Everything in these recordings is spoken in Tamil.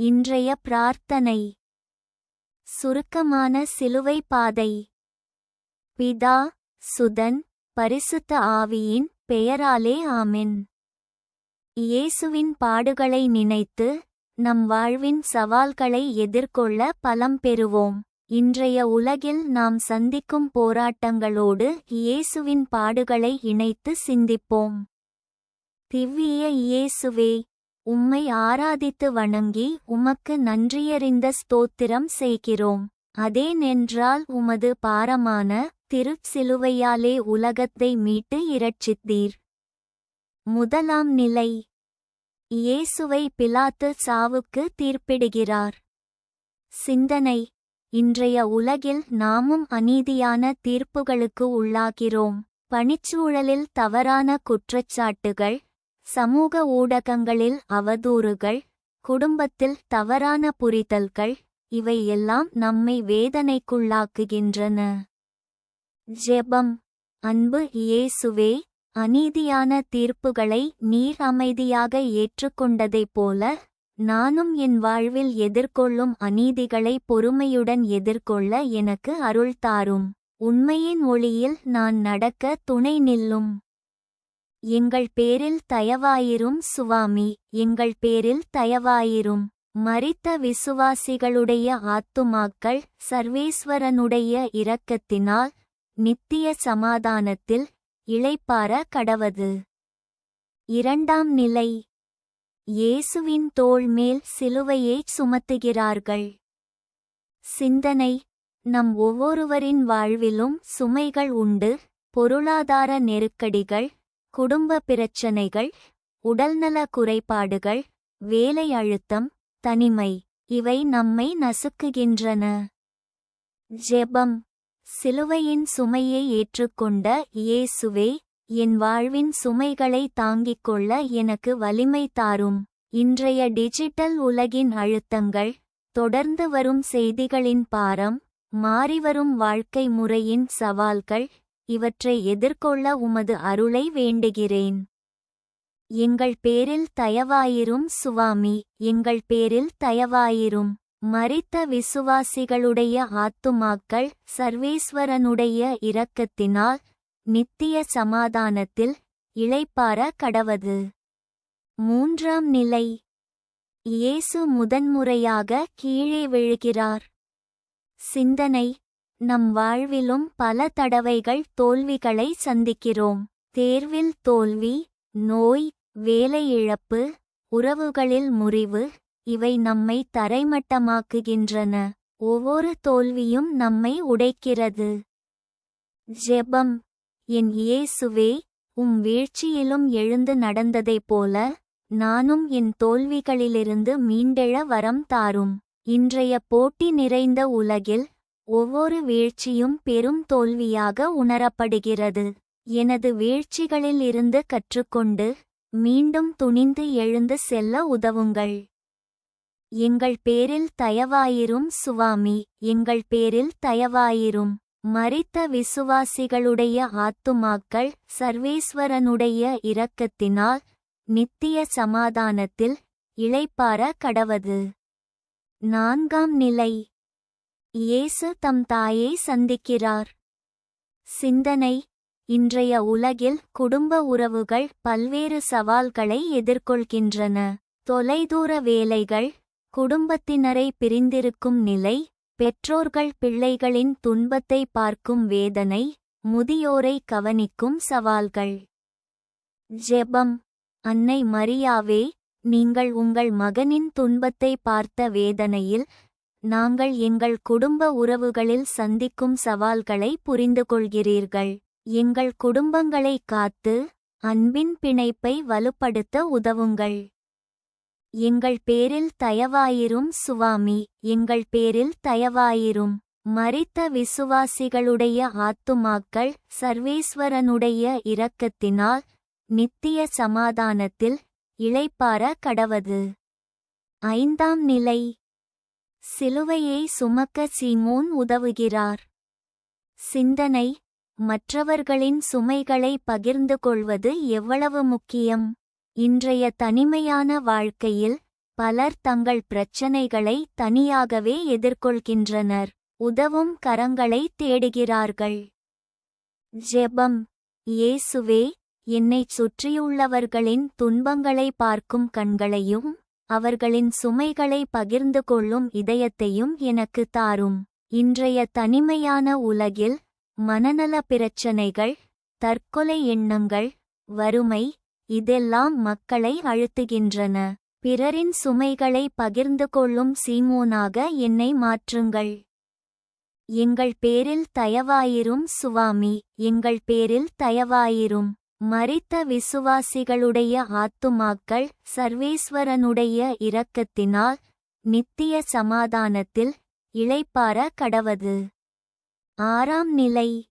இன்றைய பிரார்த்தனை. சுருக்கமான சிலுவை பாதை. பிதா சுதன் பரிசுத்த ஆவியின் பெயராலே ஆமின். இயேசுவின் பாடுகளை நினைத்து நம் வாழ்வின் சவால்களை எதிர்கொள்ள பலம் பெறுவோம். இன்றைய உலகில் நாம் சந்திக்கும் போராட்டங்களோடு இயேசுவின் பாடுகளை இணைத்து சிந்திப்போம். திவ்விய இயேசுவே உம்மை ஆராதித்து வணங்கி உமக்கு நன்றியறிந்த ஸ்தோத்திரம் செய்கிறோம். அதேனென்றால் உமது பாரமான திருச்சிலுவையாலே உலகத்தை மீட்டு இரட்சித்தீர். முதலாம் நிலை. இயேசுவை பிலாத்து சாவுக்கு தீர்ப்பிடுகிறார். சிந்தனை. இன்றைய உலகில் நாமும் அநீதியான தீர்ப்புகளுக்கு உள்ளாகிறோம். பணிச்சூழலில் தவறான குற்றச்சாட்டுகள் சமூக ஊடகங்களில் அவதூறுகள் குடும்பத்தில் தவறான புரிதல்கள் இவை எல்லாம் நம்மை வேதனைக்குள்ளாக்குகின்றன. ஜெபம். அன்பு இயேசுவே அநீதியான தீர்ப்புகளை நீர் அமைதியாக ஏற்றுக்கொண்டதைப் போல நானும் என் வாழ்வில் எதிர்கொள்ளும் அநீதிகளை பொறுமையுடன் எதிர்கொள்ள எனக்கு அருள் தாரும். உண்மையின் ஒளியில் நான் நடக்க துணை நில்லும். எங்கள் பேரில் தயவாயிரும் சுவாமி எங்கள் பேரில் தயவாயிரும். மரித்த விசுவாசிகளுடைய ஆத்துமாக்கள் சர்வேஸ்வரனுடைய இரக்கத்தினால் நித்திய சமாதானத்தில் இளைப்பார கடவது. இரண்டாம் நிலை. இயேசுவின் தோள் மேல் சிலுவையைச் சுமத்துகிறார்கள். சிந்தனை. நம் ஒவ்வொருவரின் வாழ்விலும் சுமைகள் உண்டு பொருளாதார நெருக்கடிகள் குடும்ப பிரச்சனைகள் உடல்நல குறைபாடுகள் வேலை அழுத்தம் தனிமை இவை நம்மை நசுக்குகின்றன. ஜெபம். சிலுவையின் சுமையை ஏற்றுக்கொண்ட இயேசுவே என் வாழ்வின் சுமைகளை தாங்கிக் கொள்ள எனக்கு வலிமை தாரும். இன்றைய டிஜிட்டல் உலகின் அழுத்தங்கள் தொடர்ந்து வரும் செய்திகளின் பாரம் மாறிவரும் வாழ்க்கை முறையின் சவால்கள் இவற்றை எதிர்கொள்ள உமது அருளை வேண்டுகிறேன். எங்கள் பேரில் தயவாயிரும் சுவாமி எங்கள் பேரில் தயவாயிரும். மறித்த விசுவாசிகளுடைய ஆத்துமாக்கள் சர்வேஸ்வரனுடைய இரக்கத்தினால் நித்திய சமாதானத்தில் இளைப்பார கடவது. மூன்றாம் நிலை. இயேசு முதன்முறையாக கீழே விழுகிறார். சிந்தனை. நம் வாழ்விலும் பல தடவைகள் தோல்விகளை சந்திக்கிறோம். தேர்வில் தோல்வி நோய் வேலை இழப்பு உறவுகளில் முறிவு இவை நம்மை தரைமட்டமாக்குகின்றன. ஒவ்வொரு தோல்வியும் நம்மை உடைக்கிறது. ஜெபம். என் இயேசுவே உம் வீழ்ச்சியிலும் எழுந்து நடந்ததைப் போல நானும் என் தோல்விகளிலிருந்து மீண்டெழ வரம் தாரும். இன்றைய போட்டி நிறைந்த உலகில் ஒவ்வொரு வீழ்ச்சியும் பெரும் தோல்வியாக உணரப்படுகிறது. எனது வீழ்ச்சிகளில் இருந்து கற்றுக்கொண்டு மீண்டும் துணிந்து எழுந்து செல்ல உதவுங்கள். எங்கள் பேரில் தயவாயிரும் சுவாமி எங்கள் பேரில் தயவாயிரும். மறித்த விசுவாசிகளுடைய ஆத்துமாக்கள் சர்வேஸ்வரனுடைய இரக்கத்தினால் நித்திய சமாதானத்தில் இளைப்பார கடவது. நான்காம் நிலை. இயேசு தம் தாயை சந்திக்கிறார். சிந்தனை. இன்றைய உலகில் குடும்ப உறவுகள் பல்வேறு சவால்களை எதிர்கொள்கின்றன. தொலைதூர வேலைகள் குடும்பத்தினரை பிரிந்திருக்கும் நிலை பெற்றோர்கள் பிள்ளைகளின் துன்பத்தை பார்க்கும் வேதனை முதியோரை கவனிக்கும் சவால்கள். ஜெபம். அன்னை மரியாவே நீங்கள் உங்கள் மகனின் துன்பத்தை பார்த்த வேதனையில் நாங்கள் எங்கள் குடும்ப உறவுகளில் சந்திக்கும் சவால்களை புரிந்து கொள்கிறீர்கள் எங்கள் குடும்பங்களை காத்து அன்பின் பிணைப்பை வலுப்படுத்த உதவுங்கள். எங்கள் பேரில் தயவாயிரும் சுவாமி எங்கள் பேரில் தயவாயிரும். மறித்த விசுவாசிகளுடைய ஆத்துமாக்கள் சர்வேஸ்வரனுடைய இரக்கத்தினால் நித்திய சமாதானத்தில் இளைப்பார கடவது. ஐந்தாம் நிலை. சிலுவையை சுமக்க சீமோன் உதவுகிறார். சிந்தனை மற்றவர்களின் சுமைகளை பகிர்ந்து கொள்வது எவ்வளவு முக்கியம்? இன்றைய தனிமையான வாழ்க்கையில் பலர் தங்கள் பிரச்சனைகளை தனியாகவே எதிர்கொள்கின்றனர். உதவும் கரங்களை தேடுகிறார்கள். ஜெபம் இயேசுவே என்னைச் சுற்றியுள்ளவர்களின் துன்பங்களை பார்க்கும் கண்களையும் அவர்களின் சுமைகளை பகிர்ந்து கொள்ளும் இதயத்தையும் எனக்கு தாரும். இன்றைய தனிமையான உலகில் மனநல பிரச்சனைகள் தற்கொலை எண்ணங்கள் வறுமை இதெல்லாம் மக்களை அழுத்துகின்றன. பிறரின் சுமைகளை பகிர்ந்து கொள்ளும் சீமோனாக என்னை மாற்றுங்கள். எங்கள் பேரில் தயவாயிரும் சுவாமி எங்கள் பேரில் தயவாயிரும். மரித்த விசுவாசிகளுடைய ஆத்துமாக்கள் சர்வேஸ்வரனுடைய இரக்கத்தினால் நித்திய சமாதானத்தில் இளைப்பார கடவது. ஆறாம் நிலை.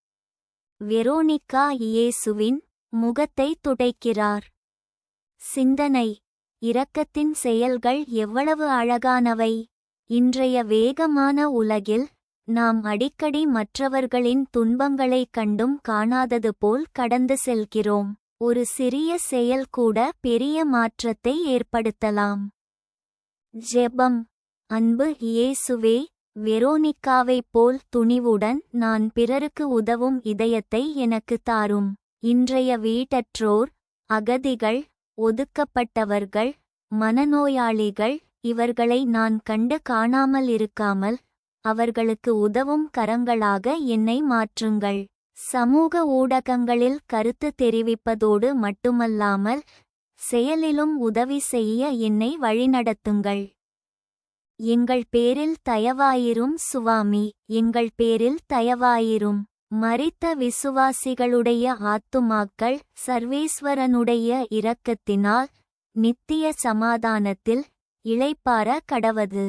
வெரோனிகா இயேசுவின் முகத்தை துடைக்கிறார். சிந்தனை. இரக்கத்தின் செயல்கள் எவ்வளவு அழகானவை. இன்றைய வேகமான உலகில் நாம் அடிக்கடி மற்றவர்களின் துன்பங்களைக் கண்டும் காணாதது போல் கடந்து செல்கிறோம். ஒரு சிறிய செயல் கூட பெரிய மாற்றத்தை ஏற்படுத்தலாம். ஜெபம். அன்பு இயேசுவே வெரோனிக்காவைப் போல் துணிவுடன் நான் பிறருக்கு உதவும் இதயத்தை எனக்கு தாரும். இன்றைய வீட்டற்றோர் அகதிகள் ஒதுக்கப்பட்டவர்கள் மனநோயாளிகள் இவர்களை நான் கண்டு காணாமல் இருக்காமல் அவர்களுக்கு உதவும் கரங்களாக என்னை மாற்றுங்கள். சமூக ஊடகங்களில் கருத்து தெரிவிப்பதோடு மட்டுமல்லாமல் செயலிலும் உதவி செய்ய என்னை வழிநடத்துங்கள். எங்கள் பேரில் தயவாயிரும் சுவாமி எங்கள் பேரில் தயவாயிரும். மறித்த விசுவாசிகளுடைய ஆத்துமாக்கள் சர்வேஸ்வரனுடைய இரக்கத்தினால் நித்திய சமாதானத்தில் இளைப்பார கடவது.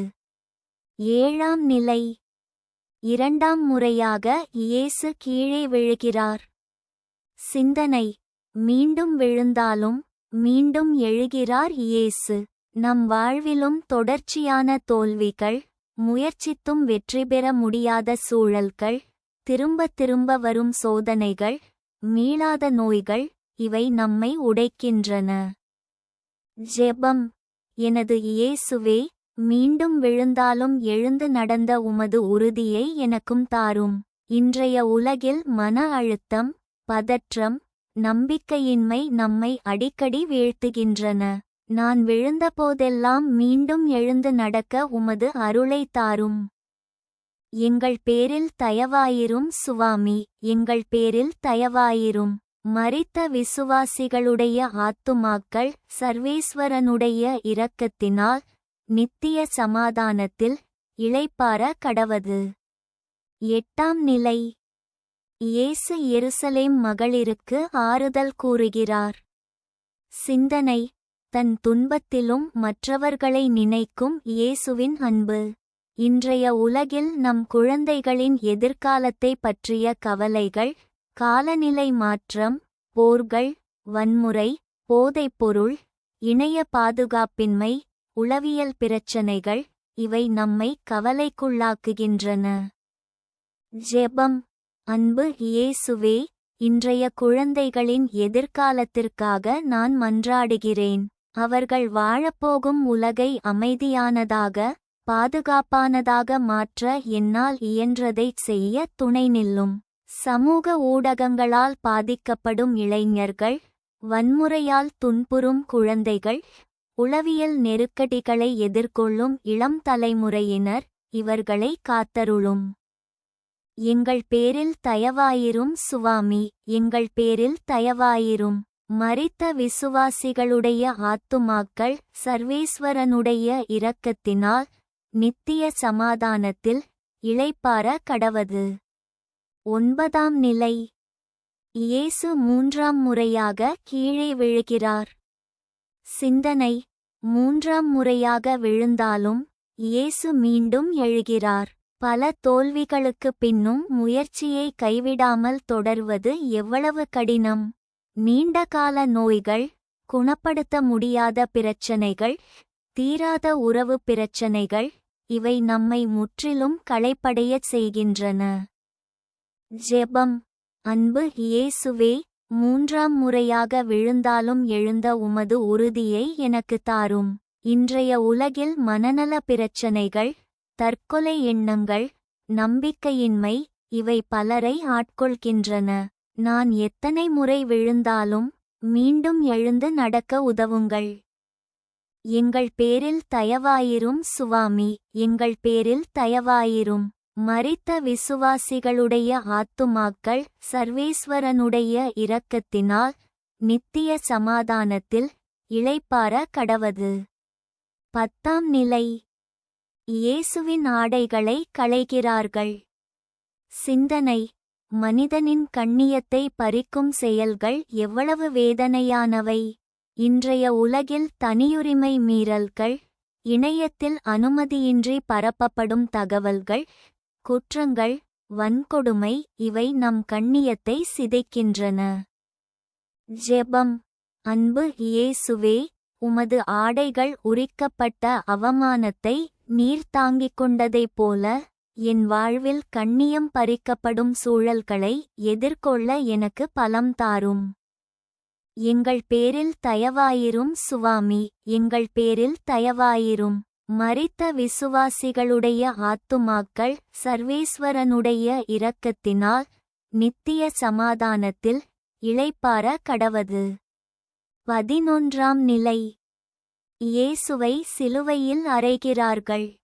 ஏழாம் நிலை. இரண்டாம் முறையாக இயேசு கீழே விழுகிறார். சிந்தனை. மீண்டும் விழுந்தாலும் மீண்டும் எழுகிறார் இயேசு. நம் வாழ்விலும் தொடர்ச்சியான தோல்விகள் முயற்சித்தும் வெற்றி பெற முடியாத சூழல்கள் திரும்ப திரும்ப வரும் சோதனைகள் மீளாத நோய்கள் இவை நம்மை உடைக்கின்றன. ஜெபம். எனது இயேசுவே மீண்டும் விழுந்தாலும் எழுந்து நடந்த உமது உறுதியை எனக்கும் தாரும். இன்றைய உலகில் மன அழுத்தம் பதற்றம் நம்பிக்கையின்மை நம்மை அடிக்கடி வீழ்த்துகின்றன. நான் விழுந்தபோதெல்லாம் மீண்டும் எழுந்து நடக்க உமது அருளை தாரும். எங்கள் பேரில் தயவாயிரும் சுவாமி எங்கள் பேரில் தயவாயிரும். மறித்த விசுவாசிகளுடைய ஆத்துமாக்கள் சர்வேஸ்வரனுடைய இரக்கத்தினால் நித்திய சமாதானத்தில் இளைப்பார கடவது. எட்டாம் நிலை. இயேசு எருசலேம் மகளிருக்கு ஆறுதல் கூறுகிறார். சிந்தனை. தன் துன்பத்திலும் மற்றவர்களை நினைக்கும் இயேசுவின் அன்பு. இன்றைய உலகில் நம் குழந்தைகளின் எதிர்காலத்தை பற்றிய கவலைகள் காலநிலை மாற்றம் போர்கள் வன்முறை போதைப்பொருள் இணைய பாதுகாப்பின்மை உளவியல் பிரச்சனைகள் இவை நம்மை கவலைக்குள்ளாக்குகின்றன. ஜெபம். அன்பு இயேசுவே இன்றைய குழந்தைகளின் எதிர்காலத்திற்காக நான் மன்றாடுகிறேன். அவர்கள் வாழப்போகும் உலகை அமைதியானதாக பாதுகாப்பானதாக மாற்ற என்னால் இயன்றதைச் செய்ய துணை நில்லும். சமூக ஊடகங்களால் பாதிக்கப்படும் இளைஞர்கள் வன்முறையால் துன்புறும் குழந்தைகள் உளவியல் நெருக்கடிகளை எதிர்கொள்ளும் இளம் தலைமுறையினர் இவர்களை காத்தருளும். எங்கள் பேரில் தயவாயிரும் சுவாமி எங்கள் பேரில் தயவாயிரும். மரித்த விசுவாசிகளுடைய ஆத்துமாக்கள் சர்வேஸ்வரனுடைய இரக்கத்தினால் நித்திய சமாதானத்தில் இளைப்பார கடவது. ஒன்பதாம் நிலை. இயேசு மூன்றாம் முறையாக கீழே விழுகிறார். சிந்தனை. மூன்றாம் முறையாக விழுந்தாலும் இயேசு மீண்டும் எழுகிறார். பல தோல்விகளுக்குப் பின்னும் முயற்சியை கைவிடாமல் தொடர்வது எவ்வளவு கடினம். நீண்டகால நோய்கள் குணப்படுத்த முடியாத பிரச்சனைகள் தீராத உறவு பிரச்சனைகள் இவை நம்மை முற்றிலும் களைப்படையச் செய்கின்றன. ஜெபம். அன்பு இயேசுவே மூன்றாம் முறையாக விழுந்தாலும் எழுந்த உமது உறுதியை எனக்கு தாரும். இன்றைய உலகில் மனநல பிரச்சனைகள் தற்கொலை எண்ணங்கள் நம்பிக்கையின்மை இவை பலரை ஆட்கொள்கின்றன. நான் எத்தனை முறை விழுந்தாலும் மீண்டும் எழுந்து நடக்க உதவுங்கள். எங்கள் பேரில் தயவாயிரும் சுவாமி எங்கள் பேரில் தயவாயிரும். மறித்த விசுவாசிகளுடைய ஆத்துமாக்கள் சர்வேஸ்வரனுடைய இரக்கத்தினால் நித்திய சமாதானத்தில் இளைப்பார கடவது. பத்தாம் நிலை. இயேசுவின் ஆடைகளை களைகிறார்கள். சிந்தனை. மனிதனின் கண்ணியத்தை பறிக்கும் செயல்கள் எவ்வளவு வேதனையானவை. இன்றைய உலகில் தனியுரிமை மீறல்கள் இணையத்தில் அனுமதியின்றி பரப்பப்படும் தகவல்கள் குற்றங்கள் வன்கொடுமை இவை நம் கண்ணியத்தை சிதைக்கின்றன. ஜெபம். அன்பு இயேசுவே உமது ஆடைகள் உரிக்கப்பட்ட அவமானத்தை நீர் தாங்கிக் கொண்டதைப் போல என் வாழ்வில் கண்ணியம் பறிக்கப்படும் சூழல்களை எதிர்கொள்ள எனக்கு பலம் தாரும். எங்கள் பேரில் தயவாயிரும் சுவாமி எங்கள் பேரில் தயவாயிரும். மரித்த விசுவாசிகளுடைய ஆத்துமாக்கள் சர்வேஸ்வரனுடைய இரக்கத்தினால் நித்திய சமாதானத்தில் இளைப்பார கடவது. பதினொன்றாம் நிலை. இயேசுவை சிலுவையில் அறைகிறார்கள்.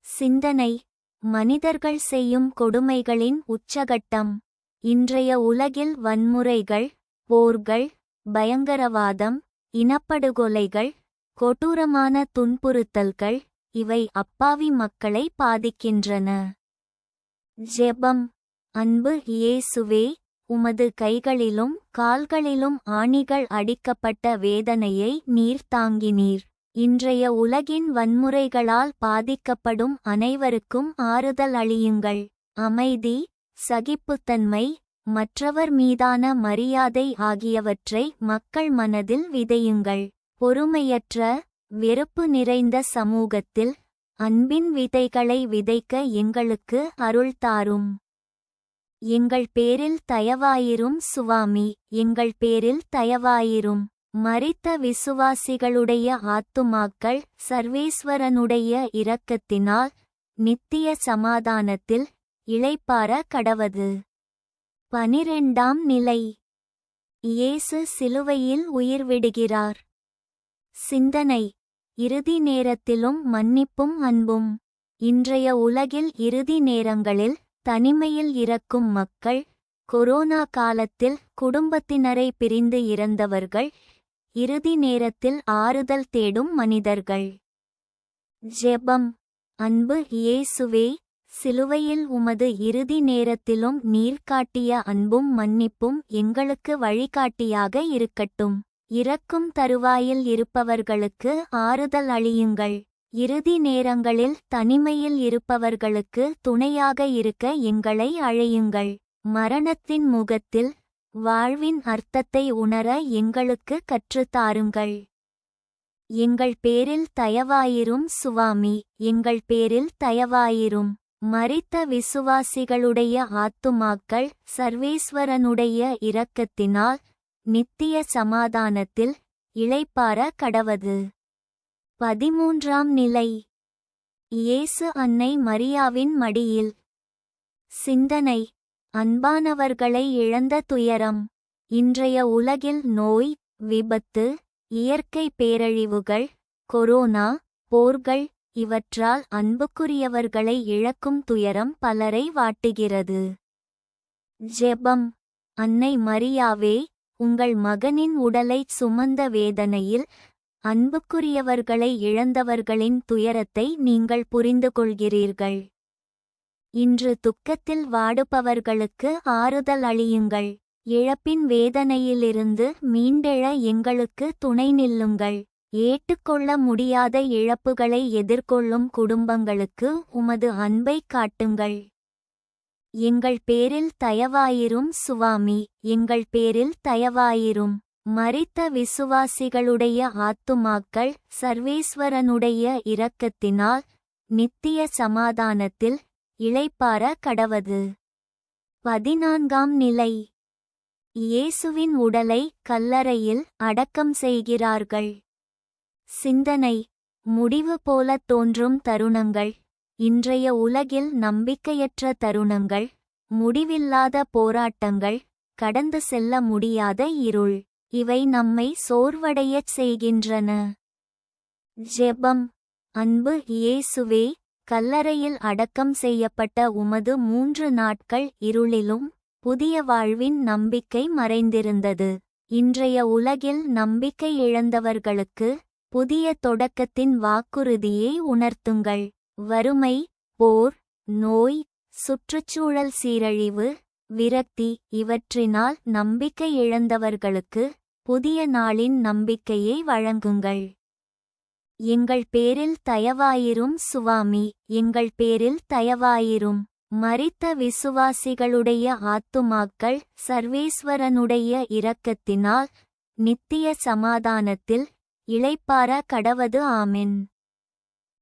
சிந்தனை. மனிதர்கள் செய்யும் கொடுமைகளின் உச்சகட்டம். இன்றைய உலகில் வன்முறைகள் போர்கள் பயங்கரவாதம் இனப்படுகொலைகள் கொடூரமான துன்புறுத்தல்கள் இவை அப்பாவி மக்களை பாதிக்கின்றன. ஜெபம். அன்பு இயேசுவே உமது கைகளிலும் கால்களிலும் ஆணிகள் அடிக்கப்பட்ட வேதனையை நீர் தாங்கினீர். இன்றைய உலகின் வன்முறைகளால் பாதிக்கப்படும் அனைவருக்கும் ஆறுதல் அளியுங்கள். அமைதி சகிப்புத்தன்மை மற்றவர் மீதான மரியாதை ஆகியவற்றை மக்கள் மனதில் விதையுங்கள். பொறுமையற்ற வெறுப்பு நிறைந்த சமூகத்தில் அன்பின் விதைகளை விதைக்க எங்களுக்கு அருள் தாரும். எங்கள் பேரில் தயவாயிரும் சுவாமி எங்கள் பேரில் தயவாயிரும். மறித்த விசுவாசிகளுடைய ஆத்துமாக்கள் சர்வேஸ்வரனுடைய இரக்கத்தினால் நித்திய சமாதானத்தில் இளைப்பார கடவது. பனிரெண்டாம் நிலை. இயேசு சிலுவையில் உயிர் விடுகிறார் சிந்தனை. இறுதி நேரத்திலும் மன்னிப்பும் அன்பும். இன்றைய உலகில் இறுதி நேரங்களில் தனிமையில் இறக்கும் மக்கள் கொரோனா காலத்தில் குடும்பத்தினரை பிரிந்து இறந்தவர்கள் இறுதி நேரத்தில் ஆறுதல் தேடும் மனிதர்கள். ஜெபம். அன்பு இயேசுவே சிலுவையில் உமது இறுதி நேரத்திலும் நீர் காட்டிய அன்பும் மன்னிப்பும் எங்களுக்கு வழிகாட்டியாக இருக்கட்டும். இறக்கும் தருவாயில் இருப்பவர்களுக்கு ஆறுதல் அளியுங்கள். இறுதி நேரங்களில் தனிமையில் இருப்பவர்களுக்கு துணையாக இருக்க எங்களை அழையுங்கள். மரணத்தின் முகத்தில் வாழ்வின் அர்த்தத்தை உணர எங்களுக்கு கற்றுத்தாருங்கள் எங்கள் பேரில் தயவாயிரும் சுவாமி எங்கள் பேரில் தயவாயிரும். மறித்த விசுவாசிகளுடைய ஆத்துமாக்கள் சர்வேஸ்வரனுடைய இரக்கத்தினால் நித்திய சமாதானத்தில் இளைப்பார கடவது. பதிமூன்றாம் நிலை. இயேசு அன்னை மரியாவின் மடியில். சிந்தனை. அன்பானவர்களை இழந்த துயரம். இன்றைய உலகில் நோய் விபத்து இயற்கை பேரழிவுகள் கொரோனா போர்கள் இவற்றால் அன்புக்குரியவர்களை இழக்கும் துயரம் பலரை வாட்டுகிறது. ஜெபம். அன்னை மரியாவே உங்கள் மகனின் உடலைச் சுமந்த வேதனையில் அன்புக்குரியவர்களை இழந்தவர்களின் துயரத்தை நீங்கள் புரிந்து கொள்கிறீர்கள் இன்று துக்கத்தில் வாடுபவர்களுக்கு ஆறுதல் அளியுங்கள். இழப்பின் வேதனையிலிருந்து மீண்டெழ எங்களுக்கு துணை நில்லுங்கள். ஏற்றுக்கொள்ள முடியாத இழப்புகளை எதிர்கொள்ளும் குடும்பங்களுக்கு உமது அன்பைக் காட்டுங்கள். எங்கள் பேரில் தயவாயிரும் சுவாமி எங்கள் பேரில் தயவாயிரும். மறித்த விசுவாசிகளுடைய ஆத்துமாக்கள் சர்வேஸ்வரனுடைய இரக்கத்தினால் நித்திய சமாதானத்தில் இளைப்பார கடவது. பதினான்காம் நிலை. இயேசுவின் உடலை கல்லறையில் அடக்கம் செய்கிறார்கள். சிந்தனை. முடிவு போல தோன்றும் தருணங்கள். இன்றைய உலகில் நம்பிக்கையற்ற தருணங்கள் முடிவில்லாத போராட்டங்கள் கடந்து செல்ல முடியாத இருள் இவை நம்மை சோர்வடையச் செய்கின்றன. ஜெபம். அன்பு இயேசுவே கல்லறையில் அடக்கம் செய்யப்பட்ட உமது மூன்று நாட்கள் இருளிலும் புதிய வாழ்வின் நம்பிக்கை மறைந்திருந்தது. இன்றைய உலகில் நம்பிக்கை இழந்தவர்களுக்கு புதிய தொடக்கத்தின் வாக்குறுதியை உணர்த்துங்கள். வறுமை போர் நோய் சுற்றுச்சூழல் சீரழிவு விரக்தி இவற்றினால் நம்பிக்கை இழந்தவர்களுக்கு புதிய நாளின் நம்பிக்கையை வழங்குங்கள். எங்கள் பேரில் தயவாயிரும் சுவாமி எங்கள் பேரில் தயவாயிரும். மறித்த விசுவாசிகளுடைய ஆத்துமாக்கள் சர்வேஸ்வரனுடைய இரக்கத்தினால் நித்திய சமாதானத்தில் இளைப்பார கடவது. ஆமென்.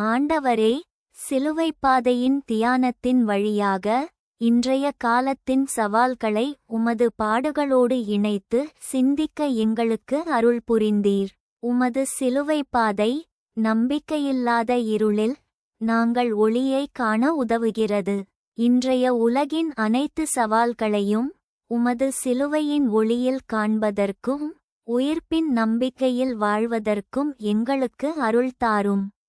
ஆண்டவரே சிலுவைப் பாதையின் தியானத்தின் வழியாக இன்றைய காலத்தின் சவால்களை உமது பாடுகளோடு இணைத்து சிந்திக்க எங்களுக்கு அருள் புரிந்தீர். உமது சிலுவை பாதை நம்பிக்கையில்லாத இருளில் நாங்கள் ஒளியை காண உதவுகிறது. இன்றைய உலகின் அனைத்து சவால்களையும் உமது சிலுவையின் ஒளியில் காண்பதற்கும் உயிர்ப்பின் நம்பிக்கையில் வாழ்வதற்கும் எங்களுக்கு அருள் தாரும்.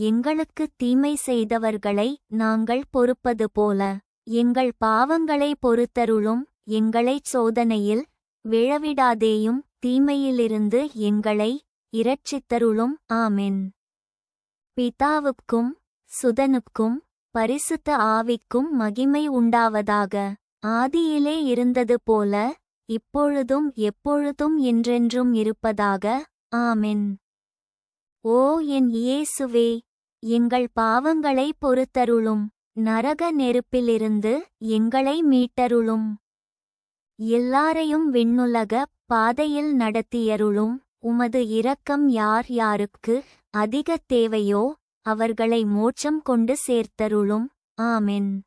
எங்களுக்கு தீமை செய்தவர்களை நாங்கள் பொறுப்பது போல. எங்கள் பாவங்களை பொறுத்தருளும் எங்களைச் சோதனையில் விழவிடாதேயும் தீமையிலிருந்து எங்களை இரட்சித்தருளும். ஆமென். பிதாவுக்கும் சுதனுக்கும் பரிசுத்த ஆவிக்கும் மகிமை உண்டாவதாக. ஆதியிலே இருந்தது போல இப்பொழுதும் எப்பொழுதும் என்றென்றும் இருப்பதாக. ஆமென். ஓ என் இயேசுவே எங்கள் பாவங்களை பொறுத்தருளும். நரக நெருப்பிலிருந்து எங்களை மீட்டருளும். எல்லாரையும் விண்ணுலக பாதையில் நடத்தியருளும். உமது இரக்கம் யார் யாருக்கு அதிக தேவையோ அவர்களை மோட்சம் கொண்டு சேர்த்தருளும். ஆமென்.